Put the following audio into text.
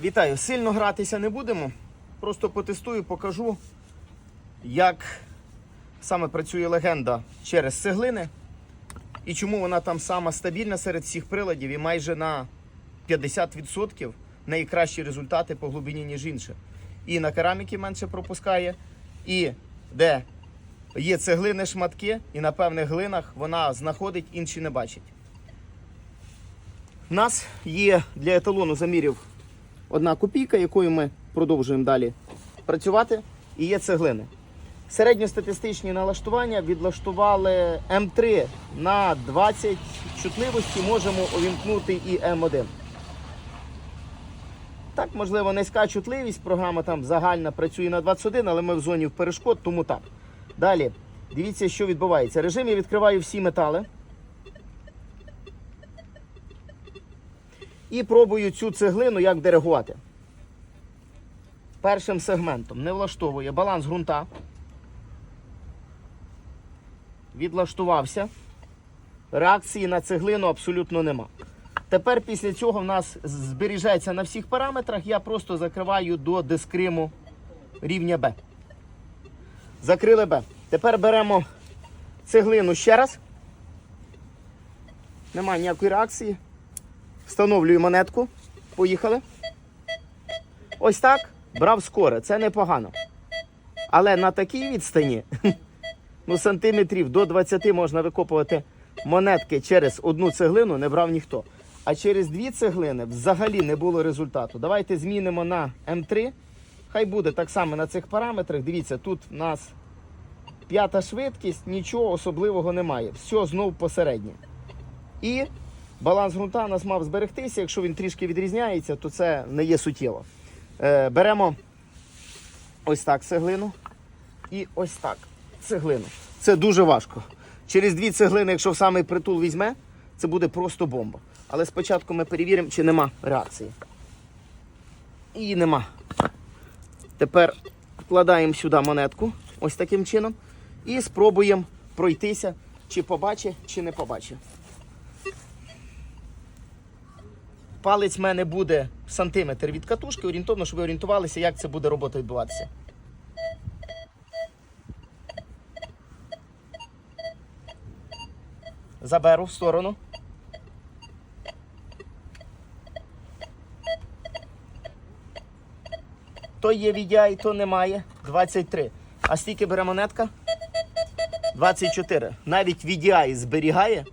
Вітаю! Сильно гратися не будемо. Просто потестую, покажу, як саме працює легенда через цеглини і чому вона там сама стабільна серед всіх приладів і майже на 50% найкращі результати по глибині, ніж інше. І на кераміки менше пропускає, і де є цеглини шматки, і на певних глинах вона знаходить, інші не бачить. У нас є для еталону замірів одна копійка, якою ми продовжуємо далі працювати, і є цеглини. Середньостатистичні налаштування відлаштували М3 на 20 чутливості, можемо увімкнути і М1. Так, можливо, низька чутливість, програма там загальна працює на 21, але ми в зоні перешкод, тому так. Далі, дивіться, що відбувається. Режим я відкриваю всі метали. І пробую цю цеглину як диригувати. Першим сегментом не влаштовує баланс ґрунта. Відлаштувався. Реакції на цеглину абсолютно нема. Тепер після цього в нас зберігається на всіх параметрах. Я просто закриваю до дискриму рівня Б. Закрили Б. Тепер беремо цеглину ще раз. Немає ніякої реакції. Встановлюю монетку. Поїхали. Ось так. Брав скоре. Це непогано. Але на такій відстані, ну, сантиметрів до 20 можна викопувати монетки через одну цеглину, не брав ніхто. А через дві цеглини взагалі не було результату. Давайте змінимо на М3. Хай буде так само на цих параметрах. Дивіться, тут в нас п'ята швидкість, нічого особливого немає. Все знов посереднє. І баланс ґрунта у нас мав зберегтися. Якщо він трішки відрізняється, то це не є суттєво. Е, беремо ось так цеглину і ось так цеглину. Це дуже важко. Через дві цеглини, якщо в самий притул візьме, це буде просто бомба. Але спочатку ми перевіримо, чи нема реакції. І нема. Тепер вкладаємо сюди монетку ось таким чином і спробуємо пройтися, чи побачить, чи не побачить. Палець в мене буде сантиметр від катушки, орієнтовно, щоб ви орієнтувалися, як це буде робота відбуватися. Заберу в сторону. То є VDI, то немає. 23. А скільки бере монетка? 24. Навіть VDI зберігає